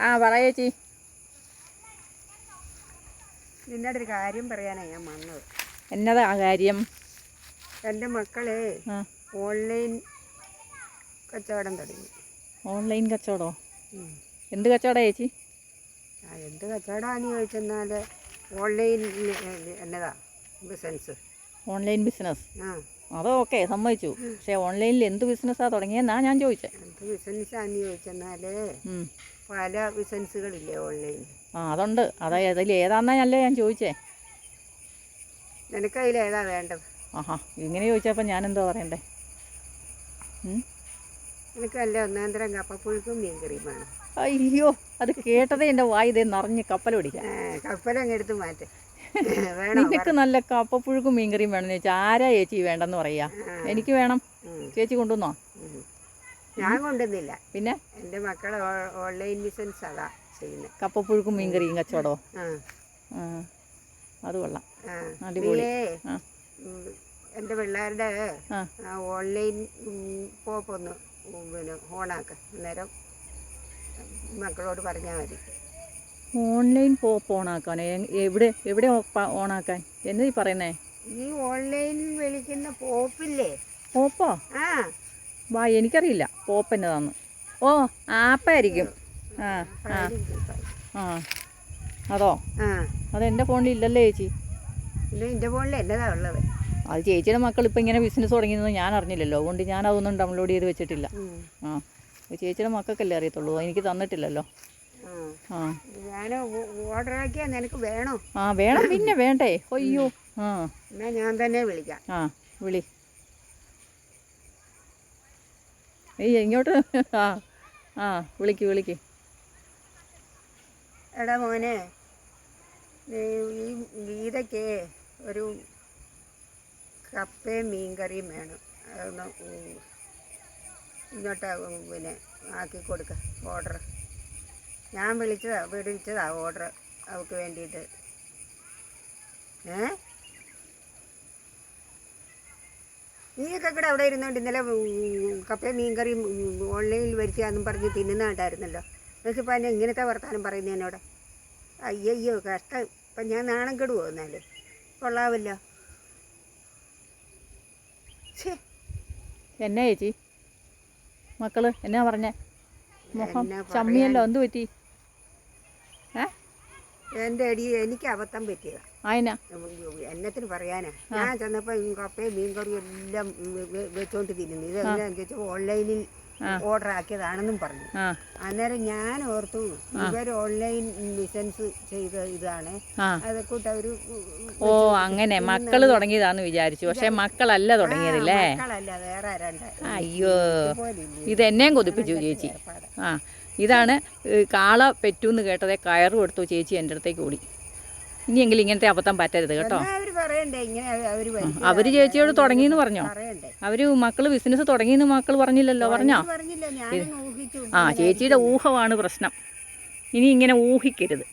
ആ പറയേച്ചി നിന്നോട് ഒരു കാര്യം പറയാനാ ഞാൻ വന്നത്. എന്നതാ ആ കാര്യം? എന്റെ മക്കളെ ഓൺലൈൻ കച്ചവടം തുടങ്ങി. ഓൺലൈൻ കച്ചവടമോ എന്ത് കച്ചവടം ചേച്ചി? ആ എന്ത് കച്ചവടമാണെന്ന് ചോദിച്ചെന്നാൽ ഓൺലൈൻ എന്നതാ? ബിസിനസ് ഓൺലൈൻ ബിസിനസ് ആ. അത് ഓക്കെ സമ്മതിച്ചു. പക്ഷെ ഓൺലൈനിൽ എന്ത് ബിസിനസ്സാ തുടങ്ങിയെന്നാ ഞാൻ ചോദിച്ചത് എന്ത് ബിസിനസ്സാണെന്ന് ചോദിച്ചെന്നാൽ ഉം. പല ബിസിനസ്സുകളില്ലേ ഓൺലൈനിൽ ആ അതുണ്ട്. അതാ അതിൽ ഏതാന്നാ അല്ലേ ഞാൻ ചോദിച്ചേ. നിനക്കതിൽ ഏതാ വേണ്ടത്? ആഹാ ഇങ്ങനെ ചോദിച്ചപ്പോൾ ഞാൻ എന്തോ പറയണ്ടേ? ഉം? നിനക്കല്ല ഒന്നാന്തരം കപ്പപ്പുഴുക്കും മീൻ കറിയും വേണം അയ്യോ അത് കേട്ടതേ എന്റെ വായി ഇതേ നിറഞ്ഞ് കപ്പൽ പിടിക്കാം ഏ, കപ്പലങ്ങ് എടുത്ത് മാറ്റ്. നിനക്ക് നല്ല കപ്പപ്പുഴുക്കും മീൻകറിയും വേണമെന്ന് ചോദിച്ചാൽ ആരാ ചേച്ചി വേണ്ടെന്ന് പറയാ? എനിക്ക് വേണം. ചേച്ചി കൊണ്ടുവന്നോ? ഞാൻ കൊണ്ടുവന്നില്ല. പിന്നെ? എന്റെ മക്കൾ ഓൺലൈൻ ബിസിനസ് അതാ ചെയ്യുന്നത് കപ്പപ്പുഴുക്കും മീൻകറിയും കച്ചവടമോ? ആ. അത് കൊള്ളാം. അടിപൊളി. എന്റെ പിള്ളേരുടെ ഓൺലൈൻ പോപ്പൊന്ന് പിന്നെ ഓണാക്ക. അന്നേരം മക്കളോട് പറഞ്ഞാൽ മതി. ഓൺലൈൻ പോപ്പ് ഓണാക്കാൻ എവിടെ എവിടെ ഓണാക്കാൻ? എന്നീ പറയുന്നേ? ഈ ഓൺലൈനിൽ വിളിക്കുന്ന പോപ്പില്ലേ? പോപ്പോ? ആ. വാ എനിക്കറിയില്ല. പോപ്പ് എന്നതാന്ന്. ഓ ആപ്പായിരിക്കും. ആ ആ. ആ. അതോ? ആ. അത് എന്റെ ഫോണിൽ ഇല്ലല്ലേ ചേച്ചി? ഇല്ല എന്റെ ഫോണിൽ എന്നതാ ഉള്ളത്? അത് ചേച്ചിയുടെ മക്കൾ ഇപ്പം ഇങ്ങനെ ബിസിനസ് തുടങ്ങിയെന്ന് ഞാൻ അറിഞ്ഞില്ലല്ലോ. അതുകൊണ്ട് ഞാൻ അതൊന്നും ഡൗൺലോഡ് ചെയ്ത് വെച്ചിട്ടില്ല. ആ. ചേച്ചിയുടെ മക്കൾക്കല്ലേ അറിയത്തുള്ളൂ. എനിക്ക് തന്നിട്ടില്ലല്ലോ. ഞാൻ ഓർഡർ ആക്കിയാ നിനക്ക് വേണോ? ആ വേണം പിന്നെ വേണ്ടേ? അയ്യോ. ആ. ഞാൻ തന്നെ വിളിക്കാം. ആ വിളി. ഏയ് ഇങ്ങോട്ട്. ആ ആ വിളിക്ക് വിളിക്ക്. എടാ മോനെ ഈ ഗീതയ്ക്ക് ഒരു കപ്പയും മീൻകറിയും വേണം. അതൊന്ന് ഇങ്ങോട്ട് പിന്നെ ആക്കി കൊടുക്ക ഓർഡർ ഞാൻ വിളിച്ചതാ വിളിച്ചതാ ഓർഡർ അവൾക്ക് വേണ്ടിയിട്ട്. ഏ? നീയൊക്കെ ഇവിടെ അവിടെ ഇരുന്നോണ്ട് ഇന്നലെ കപ്പ കപ്പയും മീൻകറിയും ഓൺലൈനിൽ വരുത്തിയാന്നും പറഞ്ഞ് തിന്നുന്നതായിട്ടായിരുന്നല്ലോ എന്നിട്ട് ഇപ്പം എന്നെ ഇങ്ങനത്തെ വർത്താനം പറയുന്നത് എന്നോട്. അയ്യോ കഷ്ടം. ഇപ്പം ഞാൻ നാണം കെടുവോ എന്നാൽ കൊള്ളാവല്ലോ. എന്നാ ചേച്ചി? മക്കൾ എന്നാ പറഞ്ഞേ? മുഖം ചമ്മിയല്ലോ എന്ത് പറ്റി? എന്റെ അടി എനിക്ക് അബദ്ധം പറ്റിയതാ. ആയിനാ എന്നത്തിന് പറയാനാ. ഞാൻ ചെന്നപ്പോ കപ്പയും മീൻകറിയും എല്ലാം വെച്ചോണ്ട് തിരുന്നു ഇതെല്ലാം ചോദിച്ചാൽ ഓൺലൈനിൽ ഓർഡർ ആക്കിയതാണെന്നും പറഞ്ഞു. അന്നേരം ഞാൻ ഓർത്തു ഇവർ ഓൺലൈൻ ബിസിനസ് ചെയ്ത ഇതാണ്. അതൊക്കെ അവർ ഓ അങ്ങനെ മക്കൾ തുടങ്ങിയതാന്ന് വിചാരിച്ചു. പക്ഷെ മക്കളല്ല തുടങ്ങിയതില്ലേ? മക്കളല്ല വേറെ ആരാണ്ട്. അയ്യോ. ഇത് എന്നെയും കൊതിപ്പിച്ചു ചേച്ചി. ആ ഇതാണ് കാള പെറ്റൂന്ന് കേട്ടതേ കയറ് കൊടുത്തു ചേച്ചി എന്റെ അടുത്തേക്ക് ഓടി. ഇനിയെങ്കിലും ഇങ്ങനത്തെ അബദ്ധം പറ്റരുത് കേട്ടോ. അവർ ചേച്ചിയോട് തുടങ്ങിയെന്ന് പറഞ്ഞോ? അവർ അവർ മക്കൾ ബിസിനസ് തുടങ്ങിയെന്ന് മക്കൾ പറഞ്ഞില്ലല്ലോ പറഞ്ഞോ? ആ ചേച്ചിയുടെ ഊഹമാണ് പ്രശ്നം. ഇനി ഇങ്ങനെ ഊഹിക്കരുത്.